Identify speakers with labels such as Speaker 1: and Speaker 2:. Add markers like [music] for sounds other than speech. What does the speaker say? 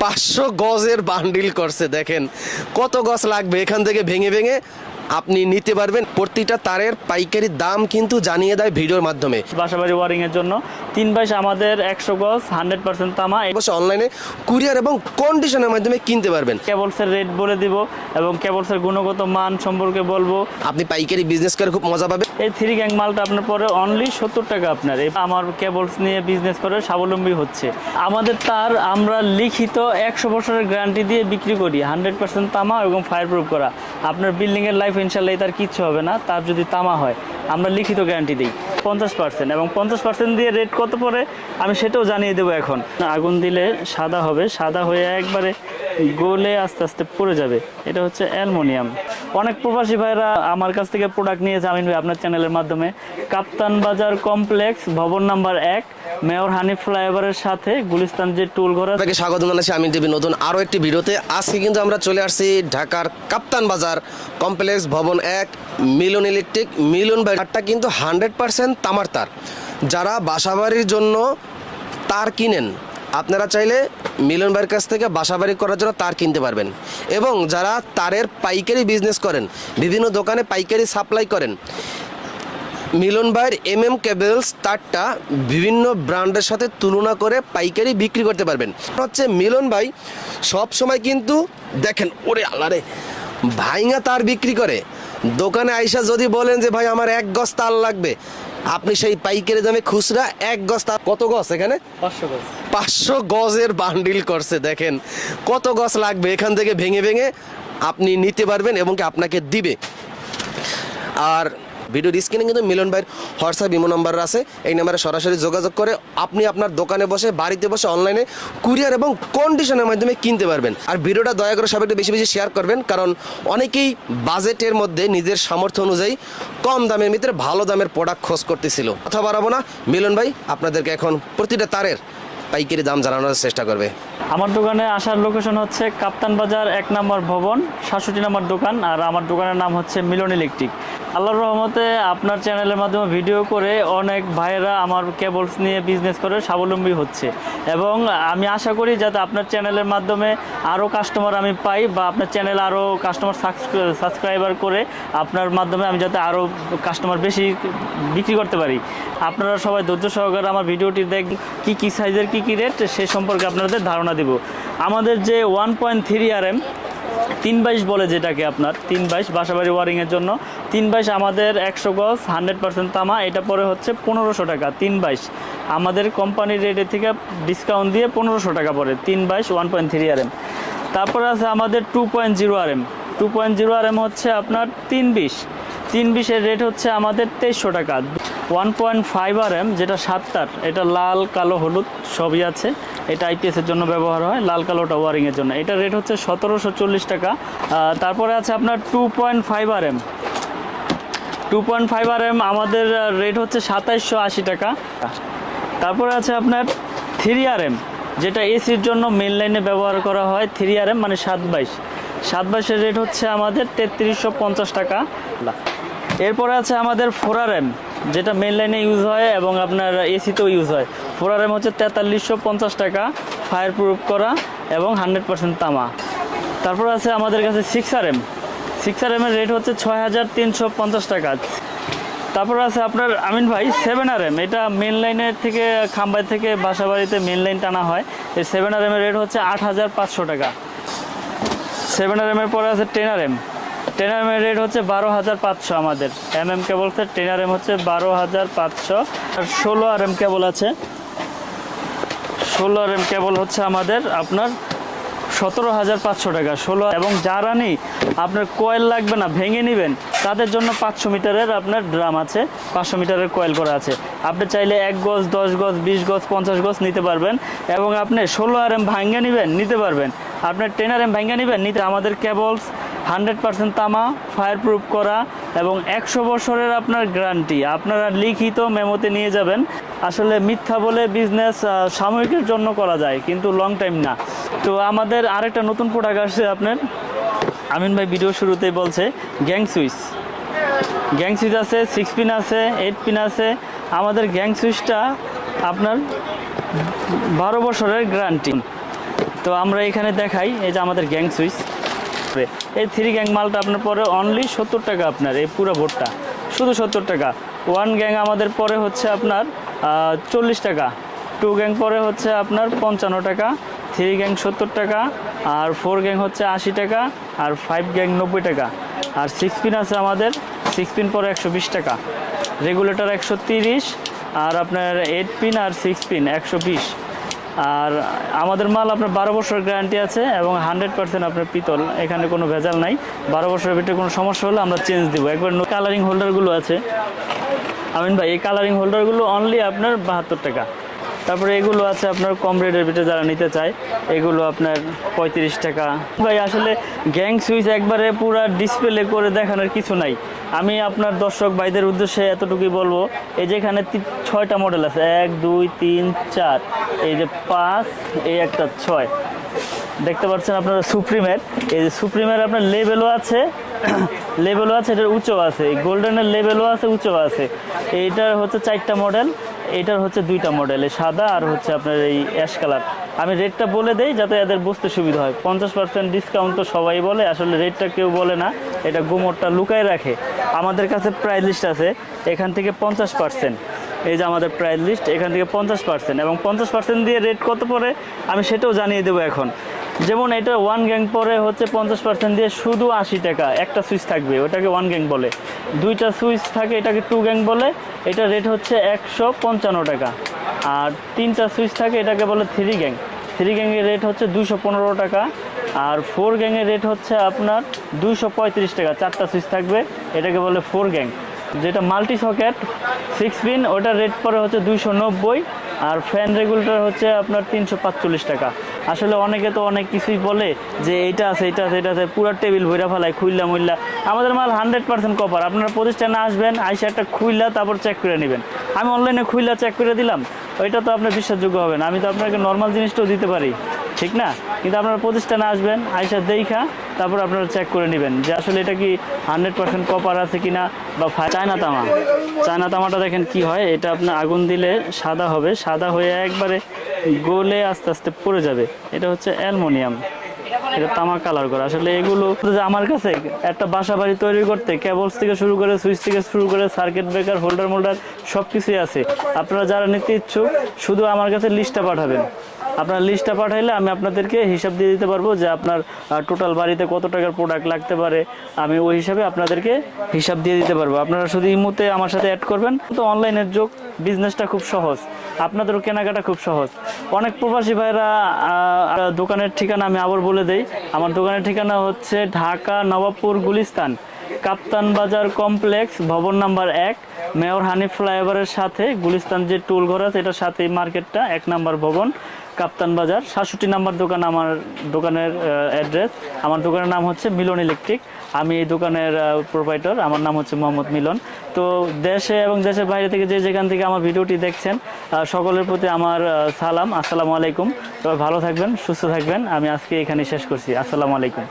Speaker 1: পাঁচশো গজের বান্ডিল করছে দেখেন। কত গজ লাগবে? এখান থেকে ভেঙে ভেঙে আপনি নিতে পারবেন প্রতিটা তারের পাইকারি দাম কিন্তু জানিয়ে দেয় ভিডিওর মাধ্যমে।
Speaker 2: বাসাবাড়ি ওয়ারিং এর জন্য। তিন বাইশ আমাদের একশো গজ হান্ড্রেড পার্সেন্ট তামা।
Speaker 1: অবশ্যই অনলাইনে কুরিয়ার এবং কন্ডিশনের মাধ্যমে কিনতে পারবেন।
Speaker 2: কেবলসের রেট বলে দিব এবং কেবলসের গুণগত মান সম্পর্কে বলব।
Speaker 1: আপনি পাইকারি বিজনেস করে খুব মজা পাবেন।
Speaker 2: এই থ্রি গ্যাং মালটা আপনার পরে অনলি সত্তর টাকা আপনার। আমার কেবলস নিয়ে বিজনেস করে স্বাবলম্বী হচ্ছে। আমাদের তার আমরা লিখিত একশো বছরের গ্যারান্টি দিয়ে বিক্রি করি। হান্ড্রেড পার্সেন্ট তামা এবং ফায়ার প্রুফ করা। আপনার বিল্ডিংয়ের লাইফ ইনশাল্লাহ তার কিচ্ছু হবে না, তার যদি তামা হয়, আমরা লিখিত গ্যারান্টি দিই, পঞ্চাশ পার্সেন্ট এবং পঞ্চাশ পার্সেন্ট দিয়ে রেট কত পরে আমি সেটাও জানিয়ে দেবো এখন। আগুন দিলে সাদা হবে, সাদা হয়ে একবারে গলে আস্তে আস্তে পড়ে যাবে। এটা হচ্ছে অ্যালমোনিয়াম। অনেক প্রবাসী ভাইরা আমার কাছ থেকে প্রোডাক্ট নিয়ে জামিন ভাই আপনার চ্যানেলের মাধ্যমে। কাপ্তান বাজার কমপ্লেক্স ভবন নাম্বার এক, মেয়র হানি ফ্লাইওভারের সাথে গুলিস্তান যে টুল ঘর
Speaker 1: আপনাকে স্বাগত জানাচ্ছি আমি টিভি নতুন আরও একটি ভিডিওতে। আজকে কিন্তু আমরা চলে আসছি ঢাকার কাপ্তান বাজার কমপ্লেক্স ভবন এক, মিলন ইলেকট্রিক মিলন বাড়িটা কিন্তু হান্ড্রেড পার্সেন্ট তামার তার। যারা বাসাবাড়ির জন্য তার কিনেন আপনারা চাইলে মিলন ভাইয়ের কাছ থেকে বাসাবাড়ি করার জন্য তার কিনতে পারবেন। এবং যারা তারের পাইকারি বিজনেস করেন, বিভিন্ন দোকানে পাইকারি সাপ্লাই করেন, মিলন ভাইয়ের এম এম কেবলস তারটা বিভিন্ন ব্র্যান্ডের সাথে তুলনা করে পাইকারি বিক্রি করতে পারবেন। হচ্ছে মিলন ভাই সব সময় কিন্তু দেখেন, ওরে আল্লারে ভাইঙা তার বিক্রি করে। দোকানে আইসা যদি বলেন যে, ভাই, আমার এক গজ তার লাগবে। আপনি সেই পাইকারি দামে খুচরা এক গজ তার কত গজ এখানে?
Speaker 2: পাঁচশো গজ।
Speaker 1: পাঁচশো গজের বান্ডিল করছে দেখেন। কত গজ লাগবে? এখান থেকে ভেঙে ভেঙে আপনি নিতে পারবেন এবং কি আপনাকে দিবে। আর ভিডিওর স্ক্রিনে কিন্তু মিলন ভাইয়ের হোয়াটসঅ্যাপ, ইমো নাম্বার আছে। এই নাম্বারে সরাসরি যোগাযোগ করে আপনি আপনার দোকানে বসে, বাড়িতে বসে, অনলাইনে কুরিয়ার এবং কন্ডিশনের মাধ্যমে কিনতে পারবেন। আর ভিডিওটা দয়া করে সবাই একটু বেশি বেশি শেয়ার করবেন, কারণ অনেকেই বাজেটের মধ্যে নিজের সামর্থ্য অনুযায়ী কম দামের ভিতরে ভালো দামের প্রোডাক্ট খোঁজ করতেছিল। কথা বাড়াবো না। মিলন ভাই, আপনাদেরকে এখন প্রতিটা তারের পাইকারি দাম জানানোর চেষ্টা করবে।
Speaker 2: আমার দোকানে আসার লোকেশন হচ্ছে কাপ্তান বাজার এক নম্বর ভবন, সাতষট্টি নম্বর দোকান, আর আমার দোকানের নাম হচ্ছে মিলন ইলেকট্রিক। আল্লাহর রহমতে আপনার চ্যানেলের মাধ্যমে ভিডিও করে অনেক ভাইয়েরা আমার কেবলস নিয়ে বিজনেস করে স্বাবলম্বী হচ্ছে। এবং আমি আশা করি যাতে আপনার চ্যানেলের মাধ্যমে আরও কাস্টমার আমি পাই বা আপনার চ্যানেল আরও কাস্টমার সাবস্ক্রাইবার করে আপনার মাধ্যমে আমি যাতে আরও কাস্টমার বেশি বিক্রি করতে পারি। আপনারা সবাই ধৈর্য সহকারে আমার ভিডিওটি দেখ, কী কী সাইজের কী কী রেট সে সম্পর্কে আপনাদের ধারণা দিব। আমাদের যে one point three R M তিন বাইশ বলে যেটাকে আপনার, তিন বাইশ বাসাবাড়ি ওয়ারিংয়ের জন্য। তিন বাইশ আমাদের একশো গজ, হান্ড্রেড পার্সেন্ট তামা, এটা পরে হচ্ছে পনেরোশো টাকা, তিন বাইশ। আমাদের কোম্পানির রেটের থেকে ডিসকাউন্ট দিয়ে পনেরোশো টাকা পড়ে তিন বাইশ, one point three R M. তারপরে আছে আমাদের two point zero R M. Two point zero R M হচ্ছে আপনার তিন বিশ। তিন বিশের রেট হচ্ছে আমাদের তেইশশো টাকা। One point five R M, যেটা সাতটার, এটা লাল, কালো, হলুদ, সবই আছে। এটা আইপিএসের জন্য ব্যবহার হয়, লাল কালোটা ওয়ারিংয়ের জন্য। এটা রেট হচ্ছে সতেরোশো চল্লিশ টাকা। তারপরে আছে আপনার two point five R M two point five R M আমাদের রেট হচ্ছে সাতাইশশো আশি টাকা। তারপরে আছে আপনার থ্রি আর এম যেটা এসির জন্য মেন লাইনে ব্যবহার করা হয় থ্রি আর এম মানে সাত বাইশ। সাত বাইশের রেট হচ্ছে আমাদের তেত্রিশশো পঞ্চাশ টাকা। এরপরে আছে আমাদের ফোর আর এম যেটা মেন লাইনে ইউজ হয় এবং আপনার এসিতেও ইউজ হয়। ফোর আর এম হচ্ছে তেতাল্লিশশো পঞ্চাশ টাকা ফায়ার প্রুফ করা এবং হান্ড্রেড পার্সেন্ট তামা। তারপর আছে আমাদের কাছে six R M six R এমের rate হচ্ছে ছয় হাজার তিনশো পঞ্চাশ টাকা। তারপর আছে আপনার আমিন ভাই সেভেন আর এম এটা মেন লাইনের থেকে খাম্বাই থেকে বাসা বাড়িতে মেন লাইন টানা হয়। এই সেভেন আর এমের রেট হচ্ছে আট হাজার পাঁচশো টাকা। সেভেন আর এমের পরে আছে ten R M ten R এমের rate হচ্ছে বারো হাজার পাঁচশো আমাদের। এম এম কেবলসের টেন আর এম হচ্ছে বারো হাজার পাঁচশো। আর ষোলো আর এম কেবল আছে। ষোলো আর এম কেবল হচ্ছে আমাদের আপনার সতেরো হাজার পাঁচশো টাকা, ষোলো এবং জারানি আপনার কয়েল লাগবে না, ভেঙে নেবেন, তাদের জন্য পাঁচশো মিটারের আপনার ড্রাম আছে, পাঁচশো মিটারের কয়েল করা আছে। আপনি চাইলে এক গজ, দশ গজ, বিশ গজ, পঞ্চাশ গজ নিতে পারবেন এবং আপনি ষোলো আর এম ভাঙ্গে নেবেন, নিতে পারবেন। আপনার টেন আর এম ভাঙ্গে নেবেন, নিতে আমাদের কেবলস হান্ড্রেড পার্সেন্ট তামা ফায়ার প্রুফ করা এবং একশো বছরের আপনার গ্যারান্টি। আপনারা লিখিত মেমোতে নিয়ে যাবেন। আসলে মিথ্যা বলে বিজনেস সাময়িকের জন্য করা যায়, কিন্তু লং টাইম না। তো আমাদের আরেকটা নতুন প্রোডাক্ট আসছে আপনার। আমিন ভাই ভিডিও শুরুতেই বলছে, গ্যাং সুইচ। গ্যাং সুইচ আছে সিক্স পিন আছে এইট পিন আছে। আমাদের গ্যাং সুইচটা আপনার বারো বছরের গ্যারান্টি তো তো আমরা এখানে দেখাই, এই যে আমাদের গ্যাং সুইচ। এই থ্রি গ্যাং মালটা আপনার পরে অনলি সত্তর টাকা আপনার, এই পুরো ভোটটা। শুধু সত্তর টাকা। ওয়ান গ্যাং আমাদের পরে হচ্ছে আপনার চল্লিশ টাকা। টু গ্যাং পরে হচ্ছে আপনার পঞ্চান্ন টাকা। থ্রি গ্যাং সত্তর টাকা। আর ফোর গ্যাং হচ্ছে আশি টাকা। আর ফাইভ গ্যাং নব্বই টাকা। আর সিক্স পিন আছে আমাদের সিক্স পিন পরে একশো বিশ টাকা। রেগুলেটর একশো তিরিশ। আর আপনার এইট পিন আর সিক্স পিন একশো বিশ। আর আমাদের মাল আপনার বারো বছর গ্যারান্টি আছে এবং হান্ড্রেড পার্সেন্ট আপনার পিতল, এখানে কোনো ভেজাল নাই। বারো বছরের ভিতরে কোনো সমস্যা হলে আমরা চেঞ্জ দেবো। একবার কালারিং হোল্ডারগুলো আছে। আমিন ভাই, এই কালারিং হোল্ডারগুলো অনলি আপনার বাহাত্তর টাকা। তারপরে এগুলো আছে আপনার কম রেটের ভিতরে যারা নিতে চায়, এগুলো আপনার পঁয়ত্রিশ টাকা। ভাই, আসলে গ্যাং সুইচ একবারে পুরা ডিসপ্লে করে দেখানোর কিছু নাই। আমি আপনার দর্শক ভাইদের উদ্দেশ্যে এতটুকুই বলব, এই যে এখানে ছয়টা মডেল আছে, এক, দুই, তিন, চার, এই যে পাঁচ, এই একটা ছয়। দেখতে পাচ্ছেন আপনারা সুপ্রিমের এই যে সুপ্রিমের আপনার লেভেলও আছে [clears throat] লেভেলও আছে, এটার উঁচু আছে গোল্ডেনের লেভেলও আছে উঁচু আছে। এইটার হচ্ছে চারটা মডেল এইটার হচ্ছে দুইটা মডেল সাদা আর হচ্ছে আপনার এই অ্যাশ কালার আমি রেটটা বলে দেই যাতে এদের বুঝতে সুবিধা হয়। পঞ্চাশ পার্সেন্ট ডিসকাউন্ট তো সবাই বলে, আসলে রেটটা কেউ বলে না, এটা গোমরটা লুকায় রাখে। আমাদের কাছে প্রাইস লিস্ট আছে, এখান থেকে পঞ্চাশ পার্সেন্ট এই যে আমাদের প্রাইস লিস্ট এখান থেকে পঞ্চাশ পার্সেন্ট এবং পঞ্চাশ পার্সেন্ট দিয়ে রেট কত পড়ে, আমি সেটাও জানিয়ে দেবো এখন। যেমন এটা ওয়ান গ্যাং পরে হচ্ছে পঞ্চাশ পার্সেন্ট দিয়ে শুধু আশি টাকা, একটা সুইচ থাকবে, ওটাকে ওয়ান গ্যাং বলে। দুইটা সুইচ থাকে, এটাকে টু গ্যাং বলে, এটা রেট হচ্ছে একশো পঞ্চান্ন টাকা। আর তিনটা সুইচ থাকে, এটাকে বলে থ্রি গ্যাং থ্রি গ্যাংয়ের রেট হচ্ছে দুশো পনেরো টাকা, আর ফোর গ্যাংয়ের রেট হচ্ছে আপনার দুশো পঁয়ত্রিশ টাকা। চারটা সুইচ থাকবে, এটাকে বলে ফোর গ্যাং যেটা মাল্টি সকেট সিক্স পিন ওটার রেট পরে হচ্ছে দুশো নব্বই, আর ফ্যান রেগুলেটর হচ্ছে আপনার তিনশো পাঁচচল্লিশ টাকা। আসলে অনেকে তো অনেক কিছুই বলে যে এইটা আছে এটা আছে এটা আছে। পুরো টেবিল ভৈরা ফেলায়, খুইল্লা মুইল্লা। আমাদের মাল হান্ড্রেড পার্সেন্ট কপার আপনারা প্রতিষ্ঠানে আসবেন, আইসা একটা খুইল্লা তারপর চেক করে নেবেন। আমি অনলাইনে খুইল্লা চেক করে দিলাম। ওইটা তো আপনার বিশ্বাসযোগ্য হবে না। আমি তো আপনাকে নর্মাল জিনিসটাও দিতে পারি। ঠিক না? কিন্তু আপনারা প্রতিষ্ঠানে আসবেন আইসা দেখা তারপর আপনারা চেক করে নেবেন যে আসলে এটা কি হান্ড্রেড পার্সেন্ট কপার আছে কিনা বা চায়না তামা। চায়না তামাটা দেখেন কি হয় এটা আপনার আগুন দিলে সাদা হবে সাদা হয়ে একবারে গলে আস্তে আস্তে পড়ে যাবে। এটা হচ্ছে অ্যালমোনিয়াম। এটা তামা কালার করা। আসলে এগুলো যে আমার কাছে একটা বাসা বাড়ি তৈরি করতে কেবলস থেকে শুরু করে সুইচ থেকে শুরু করে সার্কিট ব্রেকার হোল্ডার মোল্ডার সব কিছুই আছে। আপনারা যারা নিতে ইচ্ছুক শুধু আমার কাছে লিস্টটা পাঠাবেন। আপনার লিস্টটা পাঠাইলে আমি আপনাদেরকে হিসাব দিয়ে দিতে পারব যে আপনার টোটাল বাড়িতে কত টাকার প্রোডাক্ট লাগতে পারে। আমি ওই হিসাবে আপনাদেরকে হিসাব দিয়ে দিতে পারব। আপনারা শুধু ইমুতে আমার সাথে অ্যাড করবেন। তো অনলাইনের যোগ বিজনেসটা খুব সহজ। আপনাদেরও কেনাকাটা খুব সহজ। অনেক প্রবাসী ভাইরা দোকানের ঠিকানা আমি আবার বলে দেই। আমার দোকানের ঠিকানা হচ্ছে ঢাকা নবাবপুর গুলিস্তান। কাপ্তান বাজার কমপ্লেক্স, ভবন নাম্বার এক, মেয়র হানিফ ফ্লাইওভারের সাথে গুলিস্তান যে টুল ঘর আছে, এটার সাথে মার্কেটটা, এক নাম্বার ভবন। কাপ্তান বাজার। সাতষট্টি নাম্বার দোকান আমার দোকানের অ্যাড্রেস আমার দোকানের নাম হচ্ছে মিলন ইলেকট্রিক। আমি এই দোকানের প্রোভাইডার আমার নাম হচ্ছে মোহাম্মদ মিলন। তো দেশে এবং দেশের বাইরে থেকে যে যেখান থেকে আমার ভিডিওটি দেখছেন সকলের প্রতি আমার সালাম। আসসালামু আলাইকুম। তবে ভালো থাকবেন, সুস্থ থাকবেন। আমি আজকে এখানে শেষ করছি। আসসালামু আলাইকুম।